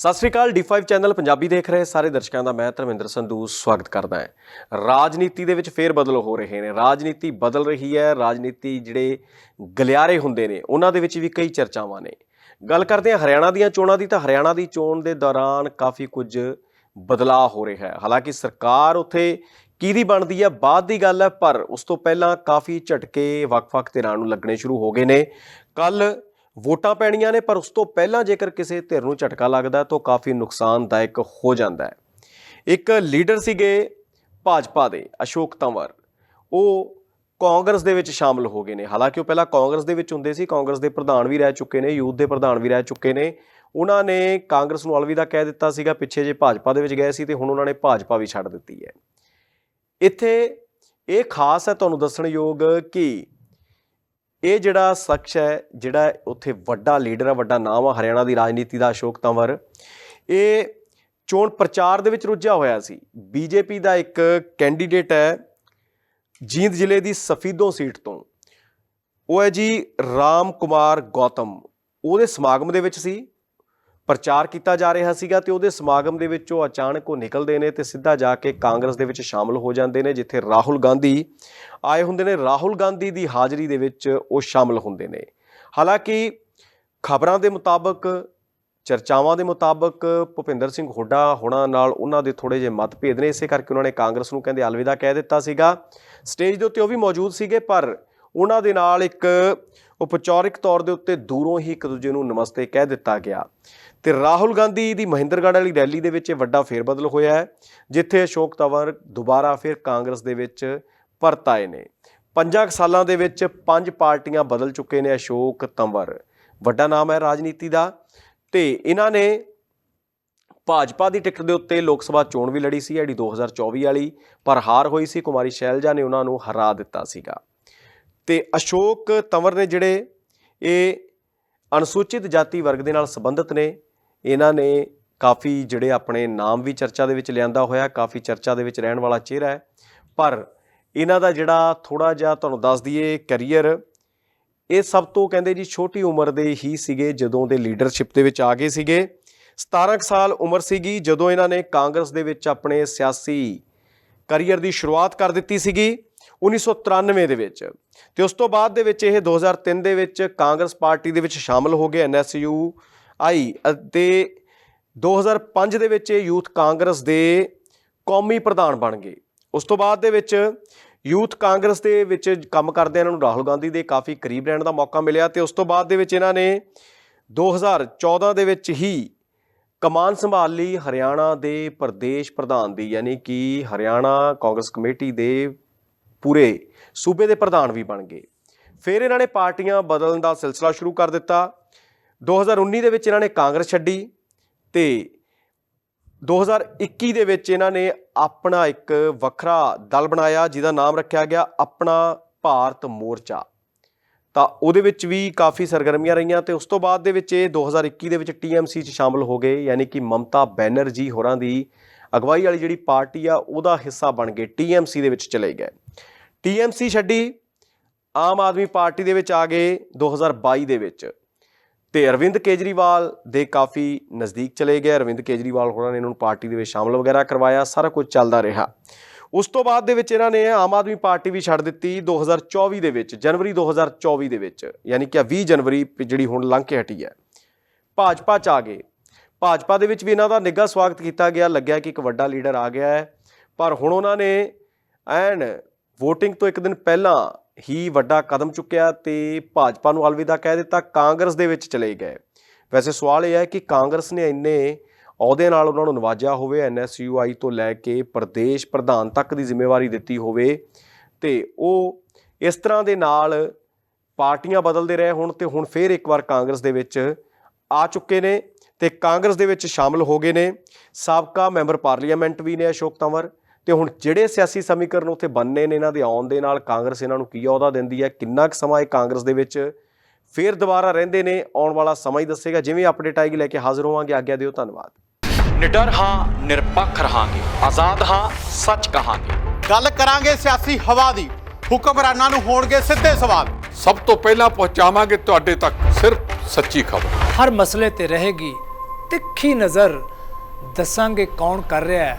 ਸਤਿ ਸ੍ਰੀ ਅਕਾਲ D5 channel Punjabi ਦੇਖ ਰਹੇ ਸਾਰੇ ਦਰਸ਼ਕਾਂ ਦਾ, ਮੈਂ ਧਰਮਿੰਦਰ ਸੰਧੂ, ਸਵਾਗਤ ਕਰਦਾ ਹਾਂ। ਰਾਜਨੀਤੀ ਦੇ ਵਿੱਚ ਫੇਰ ਬਦਲ ਹੋ ਰਹੇ ਨੇ। ਰਾਜਨੀਤੀ ਬਦਲ ਰਹੀ ਹੈ, ਰਾਜਨੀਤੀ ਜਿਹੜੇ ਗਲਿਆਰੇ ਹੁੰਦੇ ਨੇ, ਉਹਨਾਂ ਦੇ ਵਿੱਚ ਵੀ ਕਈ ਚਰਚਾਵਾਂ ਨੇ। ਗੱਲ ਕਰਦੇ ਹਾਂ ਹਰਿਆਣਾ ਦੀਆਂ ਚੋਣਾਂ ਦੀ, ਤਾਂ ਹਰਿਆਣਾ ਦੀ ਚੋਣ ਦੇ ਦੌਰਾਨ ਕਾਫੀ ਕੁਝ ਬਦਲਾਅ ਹੋ ਰਿਹਾ ਹੈ। ਹਾਲਾਂਕਿ ਸਰਕਾਰ ਉੱਥੇ ਕਿਹਦੀ ਬਣਦੀ ਹੈ, ਬਾਅਦ ਦੀ ਗੱਲ ਹੈ, ਪਰ ਉਸ ਤੋਂ ਪਹਿਲਾਂ ਕਾਫੀ ਝਟਕੇ ਵੱਖ-ਵੱਖ ਧਿਰਾਂ ਨੂੰ ਲੱਗਣੇ ਸ਼ੁਰੂ ਹੋ ਗਏ ਨੇ। ਕੱਲ ਵੋਟਾਂ ਪੈਣੀਆਂ ਨੇ, ਪਰ ਉਸ ਤੋਂ ਪਹਿਲਾਂ ਜੇਕਰ ਕਿਸੇ ਧਿਰ ਨੂੰ ਝਟਕਾ ਲੱਗਦਾ ਤਾਂ ਉਹ ਕਾਫੀ ਨੁਕਸਾਨਦਾਇਕ ਹੋ ਜਾਂਦਾ ਹੈ। ਇੱਕ ਲੀਡਰ ਸੀਗੇ ਭਾਜਪਾ ਦੇ ਅਸ਼ੋਕ ਤੰਵਰ। ਉਹ ਕਾਂਗਰਸ ਦੇ ਵਿੱਚ ਸ਼ਾਮਲ ਹੋ ਗਏ ਨੇ। ਹਾਲਾਂਕਿ ਉਹ ਪਹਿਲਾਂ ਕਾਂਗਰਸ ਦੇ ਵਿੱਚ ਹੁੰਦੇ ਸੀ। ਕਾਂਗਰਸ ਦੇ ਪ੍ਰਧਾਨ ਵੀ ਰਹਿ ਚੁੱਕੇ ਨੇ, ਯੂਥ ਦੇ ਪ੍ਰਧਾਨ ਵੀ ਰਹਿ ਚੁੱਕੇ ਨੇ। ਉਹਨਾਂ ਨੇ ਕਾਂਗਰਸ ਨੂੰ ਅਲਵਿਦਾ ਕਹਿ ਦਿੱਤਾ ਸੀਗਾ, ਪਿੱਛੇ ਜੇ ਭਾਜਪਾ ਦੇ ਵਿੱਚ ਗਏ ਸੀ ਤੇ ਹੁਣ ਉਹਨਾਂ ਨੇ ਭਾਜਪਾ ਵੀ ਛੱਡ ਦਿੱਤੀ ਹੈ। ਇੱਥੇ ਇਹ ਖਾਸ ਹੈ ਤੁਹਾਨੂੰ ਦੱਸਣਯੋਗ ਕਿ ਇਹ ਜਿਹੜਾ ਸ਼ਖਸ ਹੈ, ਜਿਹੜਾ ਉੱਥੇ ਵੱਡਾ ਲੀਡਰ ਹੈ ਵੱਡਾ ਨਾਮ ਆ, ਹਰਿਆਣਾ ਦੀ ਰਾਜਨੀਤੀ ਦਾ ਅਸ਼ੋਕ ਤੰਵਰ, ਇਹ ਚੋਣ ਪ੍ਰਚਾਰ ਦੇ ਵਿੱਚ ਰੁੱਝਿਆ ਹੋਇਆ ਸੀ। ਬੀਜੇਪੀ ਦਾ ਇੱਕ ਕੈਂਡੀਡੇਟ ਹੈ ਜੀਂਦ ਜ਼ਿਲ੍ਹੇ ਦੀ ਸਫੀਦੋਂ ਸੀਟ ਤੋਂ। ਉਹ ਹੈ ਜੀ ਰਾਮ ਕੁਮਾਰ ਗੌਤਮ। ਉਹਦੇ ਸਮਾਗਮ ਦੇ ਵਿੱਚ ਸੀ। ਪ੍ਰਚਾਰ ਕੀਤਾ ਜਾ ਰਿਹਾ ਸੀਗਾ ਤੇ ਉਹਦੇ ਸਮਾਗਮ ਦੇ ਵਿੱਚ ਉਹ ਅਚਾਨਕ ਉਹ ਨਿਕਲਦੇ ਨੇ ਤੇ ਸਿੱਧਾ ਜਾ ਕੇ ਕਾਂਗਰਸ ਦੇ ਵਿੱਚ ਸ਼ਾਮਲ ਹੋ ਜਾਂਦੇ ਨੇ, ਜਿੱਥੇ ਰਾਹੁਲ ਗਾਂਧੀ ਆਏ ਹੁੰਦੇ ਨੇ। ਰਾਹੁਲ ਗਾਂਧੀ ਦੀ ਹਾਜ਼ਰੀ ਦੇ ਵਿੱਚ ਉਹ ਸ਼ਾਮਲ ਹੁੰਦੇ ਨੇ। ਹਾਲਾਂਕਿ ਖਬਰਾਂ ਦੇ ਮੁਤਾਬਕ, ਚਰਚਾਵਾਂ ਦੇ ਮੁਤਾਬਕ ਭੁਪਿੰਦਰ ਸਿੰਘ ਹੁੱਡਾ ਹੋਣਾ ਨਾਲ ਉਹਨਾਂ ਦੇ ਥੋੜੇ ਜਿਹੇ ਮਤਭੇਦ ਨੇ। ਇਸੇ ਕਰਕੇ ਉਹਨਾਂ ਨੇ ਕਾਂਗਰਸ ਨੂੰ ਕਹਿੰਦੇ ਅਲਵਿਦਾ ਕਹਿ ਦਿੱਤਾ ਸੀਗਾ। ਸਟੇਜ ਦੇ ਉੱਤੇ ਉਹ ਵੀ ਮੌਜੂਦ ਸੀਗੇ, ਪਰ ਉਹਨਾਂ ਦੇ ਨਾਲ ਇੱਕ ਉਪਚਾਰਿਕ ਤੌਰ ਦੇ ਉੱਤੇ ਦੂਰੋਂ ਹੀ ਇੱਕ ਦੂਜੇ ਨੂੰ ਨਮਸਤੇ ਕਹਿ ਦਿੱਤਾ ਗਿਆ। ਤੇ ਰਾਹੁਲ ਗਾਂਧੀ ਦੀ ਮਹਿੰਦਰਗੜ੍ਹ ਵਾਲੀ ਰੈਲੀ ਦੇ ਵਿੱਚ ਇਹ ਵੱਡਾ ਫੇਰਬਦਲ ਹੋਇਆ ਹੈ, ਜਿੱਥੇ ਅਸ਼ੋਕ ਤੰਵਰ ਦੁਬਾਰਾ ਫਿਰ ਕਾਂਗਰਸ ਦੇ ਵਿੱਚ ਪਰਤ ਆਏ ਨੇ। ਪੰਜਾਂ ਕੁ ਸਾਲਾਂ ਦੇ ਵਿੱਚ ਪੰਜ ਪਾਰਟੀਆਂ ਬਦਲ ਚੁੱਕੇ ਨੇ ਅਸ਼ੋਕ ਤੰਵਰ। ਵੱਡਾ ਨਾਮ ਹੈ ਰਾਜਨੀਤੀ ਦਾ। ਤੇ ਇਹਨਾਂ ਨੇ ਭਾਜਪਾ ਦੀ ਟਿਕਟ ਦੇ ਉੱਤੇ ਲੋਕ ਸਭਾ ਚੋਣ ਵੀ ਲੜੀ ਸੀ ਜਿਹੜੀ 2024 ਵਾਲੀ। ਪਰ ਹਾਰ ਹੋਈ ਸੀ, ਕੁਮਾਰੀ ਸ਼ੈਲਜਾ ਨੇ ਉਹਨਾਂ ਨੂੰ ਹਰਾ ਦਿੱਤਾ ਸੀਗਾ। ਤੇ ਅਸ਼ੋਕ ਤੰਵਰ ਨੇ ਜਿਹੜੇ ਇਹ ਅਨੁਸੂਚਿਤ ਜਾਤੀ ਵਰਗ ਦੇ ਨਾਲ ਸੰਬੰਧਿਤ ਨੇ, ਇਹਨਾਂ ਨੇ ਕਾਫੀ ਜਿਹੜੇ ਆਪਣੇ ਨਾਮ ਵੀ ਚਰਚਾ ਦੇ ਵਿੱਚ ਲਿਆਂਦਾ ਹੋਇਆ, ਕਾਫੀ ਚਰਚਾ ਦੇ ਵਿੱਚ ਰਹਿਣ ਵਾਲਾ ਚਿਹਰਾ ਹੈ। ਪਰ ਇਹਨਾਂ ਦਾ ਜਿਹੜਾ ਥੋੜਾ ਜਿਹਾ ਤੁਹਾਨੂੰ ਦੱਸ ਦਈਏ ਕੈਰੀਅਰ ਇਹ ਸਭ ਤੋਂ ਕਹਿੰਦੇ ਜੀ ਛੋਟੀ ਉਮਰ ਦੇ ਹੀ ਸੀਗੇ ਜਦੋਂ ਦੇ ਲੀਡਰਸ਼ਿਪ ਦੇ ਵਿੱਚ ਆ ਗਏ ਸੀਗੇ। 17 ਕੁ ਸਾਲ ਉਮਰ ਸੀਗੀ ਜਦੋਂ ਇਹਨਾਂ ਨੇ ਕਾਂਗਰਸ ਦੇ ਵਿੱਚ ਆਪਣੇ ਸਿਆਸੀ ਕੈਰੀਅਰ ਦੀ ਸ਼ੁਰੂਆਤ ਕਰ ਦਿੱਤੀ ਸੀਗੀ। 1993 ਦੇ ਵਿੱਚ। ਤੇ ਉਸ ਤੋਂ ਬਾਅਦ ਦੇ ਵਿੱਚ ਇਹ 2003 ਦੇ ਵਿੱਚ ਕਾਂਗਰਸ ਪਾਰਟੀ ਦੇ ਵਿੱਚ ਸ਼ਾਮਲ ਹੋ ਗਏ ਐਨਐਸਯੂ ਆਈ ਅਤੇ 2005 ਦੇ ਵਿੱਚ ਇਹ ਯੂਥ ਕਾਂਗਰਸ ਦੇ ਕੌਮੀ ਪ੍ਰਧਾਨ ਬਣ ਗਏ। ਉਸ ਤੋਂ ਬਾਅਦ ਦੇ ਵਿੱਚ ਯੂਥ ਕਾਂਗਰਸ ਦੇ ਵਿੱਚ ਕੰਮ ਕਰਦੇ ਇਹਨਾਂ ਨੂੰ ਰਾਹੁਲ ਗਾਂਧੀ ਦੇ ਕਾਫੀ ਕਰੀਬ ਰਹਿਣ ਦਾ ਮੌਕਾ ਮਿਲਿਆ ਤੇ ਉਸ ਤੋਂ ਬਾਅਦ ਦੇ ਵਿੱਚ ਇਹਨਾਂ ਨੇ 2014 ਦੇ ਵਿੱਚ ਹੀ ਕਮਾਨ ਸੰਭਾਲ ਲਈ ਹਰਿਆਣਾ ਦੇ ਪ੍ਰਦੇਸ਼ ਪ੍ਰਧਾਨ ਦੀ, ਯਾਨੀ ਕਿ ਹਰਿਆਣਾ ਕਾਂਗਰਸ ਕਮੇਟੀ ਦੇ ਪੂਰੇ ਸੂਬੇ ਦੇ ਪ੍ਰਧਾਨ ਵੀ ਬਣ ਗਏ। ਫਿਰ ਇਹਨਾਂ ਨੇ ਪਾਰਟੀਆਂ ਬਦਲਣ ਦਾ ਸਿਲਸਿਲਾ ਸ਼ੁਰੂ ਕਰ ਦਿੱਤਾ। 2019 ਦੇ ਵਿੱਚ ਇਹਨਾਂ ਨੇ ਕਾਂਗਰਸ ਛੱਡੀ ਤੇ 2021 ਦੇ ਵਿੱਚ ਇਹਨਾਂ ਨੇ ਆਪਣਾ ਇੱਕ ਵੱਖਰਾ ਦਲ ਬਣਾਇਆ, ਜਿਹਦਾ ਨਾਮ ਰੱਖਿਆ ਗਿਆ ਆਪਣਾ ਭਾਰਤ ਮੋਰਚਾ। ਤਾਂ ਉਹਦੇ ਵਿੱਚ ਵੀ ਕਾਫੀ ਸਰਗਰਮੀਆਂ ਰਹੀਆਂ ਤੇ ਉਸ ਤੋਂ ਬਾਅਦ ਦੇ ਵਿੱਚ ਇਹ 2021 ਦੇ ਵਿੱਚ ਟੀਐਮਸੀ 'ਚ ਸ਼ਾਮਲ ਹੋ ਗਏ, ਯਾਨੀ ਕਿ ਮਮਤਾ ਬੈਨਰਜੀ ਹੋਰਾਂ ਦੀ ਅਗਵਾਈ ਵਾਲੀ ਜਿਹੜੀ ਪਾਰਟੀ ਆ, ਉਹਦਾ ਹਿੱਸਾ ਬਣ ਗਏ ਟੀਐਮਸੀ ਦੇ ਵਿੱਚ ਚਲੇ ਗਏ। ਟੀਐਮਸੀ ਛੱਡੀ। ਆਮ ਆਦਮੀ ਪਾਰਟੀ ਦੇ ਵਿੱਚ ਆ ਗਏ 2022 ਦੇ ਵਿੱਚ। ਤੇ ਅਰਵਿੰਦ ਕੇਜਰੀਵਾਲ ਦੇ ਕਾਫੀ ਨਜ਼ਦੀਕ ਚਲੇ ਗਏ। ਅਰਵਿੰਦ ਕੇਜਰੀਵਾਲ ਹੋਰਾਂ ਨੇ ਇਹਨਾਂ ਨੂੰ ਪਾਰਟੀ ਦੇ ਵਿੱਚ ਸ਼ਾਮਲ ਵਗੈਰਾ ਕਰਵਾਇਆ। ਸਾਰਾ ਕੁਝ ਚੱਲਦਾ ਰਿਹਾ। ਉਸ ਤੋਂ ਬਾਅਦ ਦੇ ਵਿੱਚ ਇਹਨਾਂ ਨੇ ਆਮ ਆਦਮੀ ਪਾਰਟੀ ਵੀ ਛੱਡ ਦਿੱਤੀ 2024 ਦੇ ਵਿੱਚ, ਜਨਵਰੀ 2024 ਦੇ ਵਿੱਚ। ਯਾਨੀ ਕਿ 20 ਜਨਵਰੀ ਜਿਹੜੀ ਹੁਣ ਲੰਘ ਕੇ ਹਟੀ ਹੈ। ਭਾਜਪਾ ਚ ਆ ਗਏ। ਭਾਜਪਾ ਦੇ ਵਿੱਚ ਵੀ ਇਹਨਾਂ ਦਾ ਨਿੱਘਾ ਸਵਾਗਤ ਕੀਤਾ ਗਿਆ। ਲੱਗਿਆ ਕਿ ਇੱਕ ਵੱਡਾ ਲੀਡਰ ਆ ਗਿਆ ਹੈ। ਪਰ ਹੁਣ ਉਹਨਾਂ ਨੇ ਐਨ VOTING ਤੋਂ ਇੱਕ ਦਿਨ ਪਹਿਲਾਂ ਹੀ ਵੱਡਾ ਕਦਮ ਚੁੱਕਿਆ ਤੇ ਭਾਜਪਾ ਨੂੰ ਅਲਵਿਦਾ ਕਹਿ ਦਿੱਤਾ, ਕਾਂਗਰਸ ਦੇ ਵਿੱਚ ਚਲੇ ਗਏ। ਵੈਸੇ ਸਵਾਲ ਇਹ ਹੈ ਕਿ ਕਾਂਗਰਸ ਨੇ ਇੰਨੇ ਅਹੁਦੇ ਨਾਲ ਉਹਨਾਂ ਨੂੰ ਨਵਾਜਿਆ ਹੋਵੇ ਐਨਐਸਯੂਆਈ ਤੋਂ ਲੈ ਕੇ ਪ੍ਰਦੇਸ਼ ਪ੍ਰਧਾਨ ਤੱਕ ਦੀ ਜ਼ਿੰਮੇਵਾਰੀ ਦਿੱਤੀ ਹੋਵੇ, ਤੇ ਉਹ ਇਸ ਤਰ੍ਹਾਂ ਦੇ ਨਾਲ ਪਾਰਟੀਆਂ ਬਦਲਦੇ ਰਹੇ ਹੁਣ ਤੇ ਹੁਣ ਫੇਰ ਇੱਕ ਵਾਰ ਕਾਂਗਰਸ ਦੇ ਵਿੱਚ ਆ ਚੁੱਕੇ ਨੇ ਤੇ ਕਾਂਗਰਸ ਦੇ ਵਿੱਚ ਸ਼ਾਮਲ ਹੋ ਗਏ ਨੇ। ਸਾਬਕਾ ਮੈਂਬਰ ਪਾਰਲੀਮੈਂਟ ਵੀ ਨੇ ਅਸ਼ੋਕ ਤੰਵਰ। ਤੇ ਹੁਣ ਜਿਹੜੇ ਸਿਆਸੀ ਸਮੀਕਰਨ ਉੱਥੇ ਬੰਨੇ ਨੇ ਇਹਨਾਂ ਦੇ ਆਉਣ ਦੇ ਨਾਲ ਕਾਂਗਰਸ ਇਹਨਾਂ ਨੂੰ ਕੀ ਅਹੁਦਾ ਦਿੰਦੀ ਹੈ ਕਿੰਨਾ ਕੁ ਸਮਾਂ ਇਹ ਕਾਂਗਰਸ ਦੇ ਵਿੱਚ ਫੇਰ ਦੁਬਾਰਾ ਰਹਿੰਦੇ ਨੇ ਆਉਣ ਵਾਲਾ ਸਮਾਂ ਹੀ ਦੱਸੇਗਾ। ਜਿਵੇਂ ਅਪਡੇਟ ਆਏਗੀ ਲੈ ਕੇ ਹਾਜ਼ਰ ਹੋਵਾਂਗੇ। ਆਗਿਆ ਦਿਓ ਧੰਨਵਾਦ। ਨਿਡਰ ਹਾਂ ਨਿਰਪੱਖ ਰਹਾਂਗੇ। ਆਜ਼ਾਦ ਹਾਂ ਸੱਚ ਕਹਾਂਗੇ। ਗੱਲ ਕਰਾਂਗੇ ਸਿਆਸੀ ਹਵਾ ਦੀ। ਹੁਕਮਰਾਨਾਂ ਨੂੰ ਹੋਣਗੇ ਸਿੱਧੇ ਸਵਾਲ। ਸਭ ਤੋਂ ਪਹਿਲਾਂ ਪਹੁੰਚਾਵਾਂਗੇ ਤੁਹਾਡੇ ਤੱਕ ਸਿਰਫ ਸੱਚੀ ਖਬਰ। ਹਰ ਮਸਲੇ ਤੇ ਰਹੇਗੀ ਤਿੱਖੀ ਨਜ਼ਰ। ਦੱਸਾਂਗੇ ਕੌਣ ਕਰ ਰਿਹਾ ਹੈ।